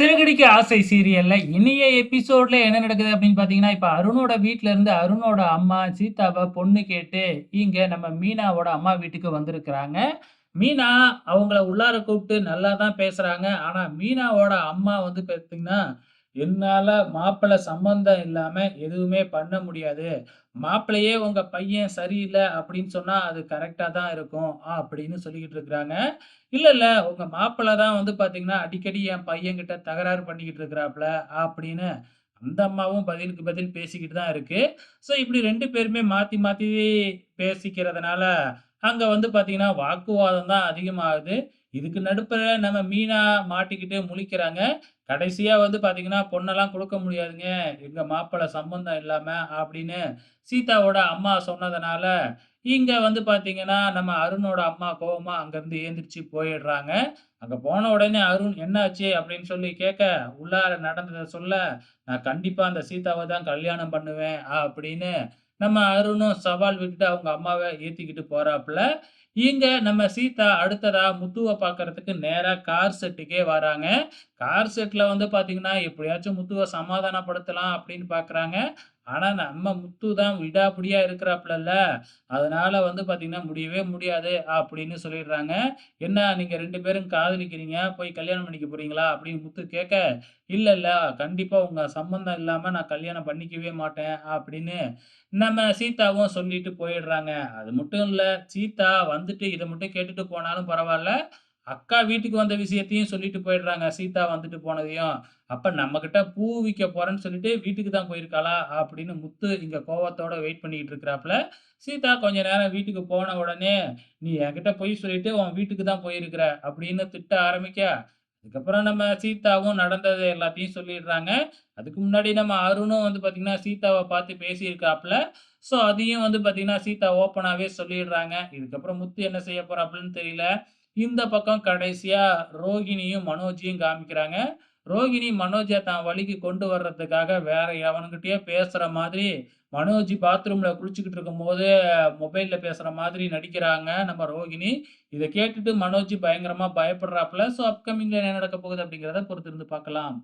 சிறகடிக்க ஆசை சீரியல்ல இனிய எபிசோட்ல என்ன நடக்குது அப்படின்னு பார்த்தீங்கன்னா, இப்ப அருணோட வீட்ல இருந்து அருணோட அம்மா சீதாவை பொண்ணு கேட்டு, இங்க நம்ம மீனாவோட அம்மா வீட்டுக்கு வந்திருக்கிறாங்க. மீனா அவங்கள உள்ளார கூப்பிட்டு நல்லா தான் பேசுறாங்க. ஆனா மீனாவோட அம்மா வந்து பார்த்தீங்கன்னா, "என்னால மாப்பிள சம்மந்தம் இல்லாம எதுவுமே பண்ண முடியாது. மாப்பிள்ளையே உங்க பையன் சரியில்லை அப்படின்னு சொன்னா, அது கரெக்டாக தான் இருக்கும்." அப்படின்னு சொல்லிக்கிட்டு இருக்கிறாங்க. "இல்ல, இல்ல உங்க மாப்பிள்ள தான் வந்து பார்த்தீங்கன்னா, அடிக்கடி என் பையன்கிட்ட தகராறு பண்ணிக்கிட்டு இருக்கிறாப்ல." அப்படின்னு அந்த அம்மாவும் பதிலுக்கு பதில் பேசிக்கிட்டு தான் இருக்கு. ஸோ இப்படி ரெண்டு பேருமே மாத்தி மாத்தி பேசிக்கிறதுனால, அங்க வந்து பார்த்தீங்கன்னா, வாக்குவாதம் தான் அதிகமாகுது. இதுக்கு நடுப்புற நம்ம மீனா மாட்டிக்கிட்டு முழிக்கிறாங்க. கடைசியா வந்து பாத்தீங்கன்னா "பொண்ணெல்லாம் கொடுக்க முடியாதுங்க. எங்க மாப்பிள்ளை சம்மந்தம் இல்லாம." அப்படின்னு சீதாவோட அம்மா சொன்னதுனால, இங்க வந்து பாத்தீங்கன்னா நம்ம அருணோட அம்மா கோவமா அங்கிருந்து ஏந்திரிச்சு போயிடுறாங்க. அங்க போன உடனே அருண் "என்னாச்சு?" அப்படின்னு சொல்லி கேட்க, உள்ளார நடந்தத சொல்ல, "நான் கண்டிப்பா அந்த சீதாவை தான் கல்யாணம் பண்ணுவேன்." அப்படின்னு நம்ம அருணும் சவால் விட்டுட்டு அவங்க அம்மாவை ஏத்திக்கிட்டு போறாப்புல. இங்க நம்ம சீதா அடுத்ததா முத்துவ பார்க்கறதுக்கு நேரா கார் செட்டுக்கே வராங்க. கார் செட்ல வந்து பார்த்தீங்கன்னா, எப்படியாச்சும் முத்துவை சமாதானப்படுத்தலாம் அப்படின்னு பார்க்குறாங்க. ஆனா நம்ம முத்து தான் விடாப்பிடியா இருக்கிறாப்புலல்ல. அதனால வந்து பார்த்திங்கன்னா "முடியவே முடியாது." அப்படின்னு சொல்லிடுறாங்க. "என்ன நீங்க ரெண்டு பேரும் காதலிக்கிறீங்க. போய் கல்யாணம் பண்ணிக்க போறீங்களா?" அப்படின்னு முத்து கேட்க, "இல்ல, இல்ல கண்டிப்பா உங்க சம்மந்தம் இல்லாம நான் கல்யாணம் பண்ணிக்கவே மாட்டேன்." அப்படின்னு நம்ம சீதாவும் சொல்லிட்டு போயிடுறாங்க. அது மட்டும் இல்ல, சீதா வந்துட்டு இதை மட்டும் கேட்டுட்டு போனாலும் பரவாயில்ல அக்கா வீட்டுக்கு வந்த விஷயத்தையும் சொல்லிட்டு போயிடுறாங்க. சீதா வந்துட்டு போனதையும். "அப்ப நம்மக்கிட்ட பூ விற்க போறேன்னு சொல்லிட்டு வீட்டுக்கு தான் போயிருக்காளா?" அப்படின்னு முத்து இங்க கோவத்தோட வெயிட் பண்ணிக்கிட்டு இருக்கிறாப்புல. சீதா கொஞ்ச நேரம் வீட்டுக்கு போன உடனே, "நீ என்கிட்ட போய் சொல்லிட்டு உன் வீட்டுக்கு தான் போயிருக்கிற." அப்படின்னு திட்ட ஆரம்பிக்க, அதுக்கப்புறம் நம்ம சீதாவும் நடந்தது எல்லாத்தையும் சொல்லிடுறாங்க. அதுக்கு முன்னாடி நம்ம அருணும் வந்து பார்த்தீங்கன்னா, சீதாவை பார்த்து பேசியிருக்காப்புல. ஸோ அதையும் வந்து பார்த்தீங்கன்னா, சீதா ஓப்பனாகவே சொல்லிடுறாங்க. இதுக்கப்புறம் முத்து என்ன செய்ய போறாப்புலன்னு தெரியல. இந்த பக்கம் கடைசியா ரோகிணியும், மனோஜியும் காமிக்கிறாங்க. ரோகிணி மனோஜை தான் வழிக்கு கொண்டு வர்றதுக்காக வேற எவனுக்கிட்டயே பேசுற மாதிரி, மனோஜி பாத்ரூம்ல குளிச்சுக்கிட்டு இருக்கும்போது மொபைல்ல பேசுற மாதிரி நடிக்கிறாங்க நம்ம ரோகிணி. இதை கேட்டுட்டு மனோஜி பயங்கரமா பயப்படுறாப்புல. ஸோ அப்கமிங்ல என்ன நடக்க போகுது அப்படிங்கிறத பொறுத்திருந்து பார்க்கலாம்.